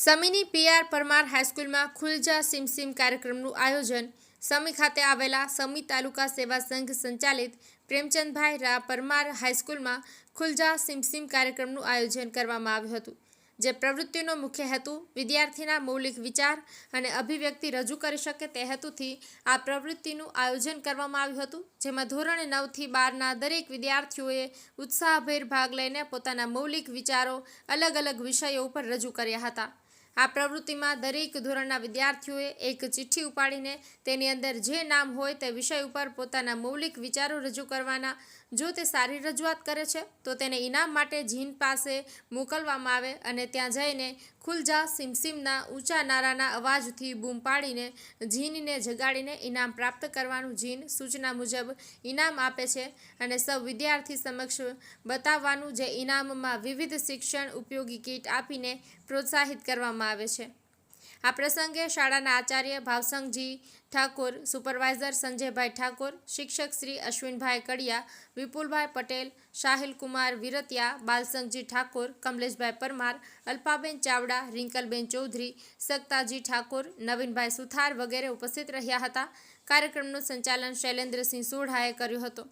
સમીની PR Parmar હાઈસ્કૂલમાં ખુલજા સિમસિમ કાર્યક્રમનું આયોજન સમી ખાતે આવેલા સમી તાલુકા સેવા સંઘ સંચાલિત પ્રેમચંદભાઈ રા પરમાર હાઈસ્કૂલમાં ખુલજા સિમસિમ કાર્યક્રમનું આયોજન કરવામાં આવ્યું હતું, જે પ્રવૃત્તિનો મુખ્ય હેતુ વિદ્યાર્થીના મૌલિક વિચાર અને અભિવ્યક્તિ રજૂ કરી શકે તે હેતુથી આ પ્રવૃત્તિનું આયોજન કરવામાં આવ્યું હતું, જેમાં ધોરણ નવથી બારના દરેક વિદ્યાર્થીઓએ ઉત્સાહભેર ભાગ લઈને પોતાના મૌલિક વિચારો અલગ અલગ વિષયો ઉપર રજૂ કર્યા હતા. આ પ્રવૃત્તિમાં દરેક ધોરણના વિદ્યાર્થીઓએ એક ચિઠ્ઠી ઉપાડીને તેની અંદર જે નામ હોય તે વિષય ઉપર પોતાના મૌલિક વિચારો રજૂ કરવાના. જો તે સારી રજૂઆત કરે છે, તો તેને ઇનામ માટે જીન પાસે મોકલવામાં આવે અને ત્યાં જઈને ખુલજા સિમસિમના ઊંચા નારાના અવાજથી બૂમ પાડીને જીનને જગાડીને ઇનામ પ્રાપ્ત કરવાનું જીન સૂચના મુજબ ઇનામ આપે છે અને સૌ વિદ્યાર્થી સમક્ષ બતાવવાનું જે ઇનામમાં વિવિધ શિક્ષણ ઉપયોગી કીટ આપીને પ્રોત્સાહિત કરવામાં આવે છે. આ પ્રસંગે શાળાના આચાર્ય ભાવસંગજી ઠાકોર, સુપરવાઇઝર સંજયભાઈ ઠાકોર, શિક્ષક શ્રી અશ્વિનભાઈ કડિયા, વિપુલભાઈ પટેલ શાહિલ કુમાર વિરતિયા, બાલસંગજી ઠાકોર, કમલેશભાઈ પરમાર, અલ્પાબેન ચાવડા, રિંકલબેન ચૌધરી સક્તાજી ઠાકોર, નવીનભાઈ સુથાર વગેરે ઉપસ્થિત રહ્યા હતા. કાર્યક્રમનું સંચાલન શૈલેન્દ્રસિંહ સોઢાએ કર્યું હતું.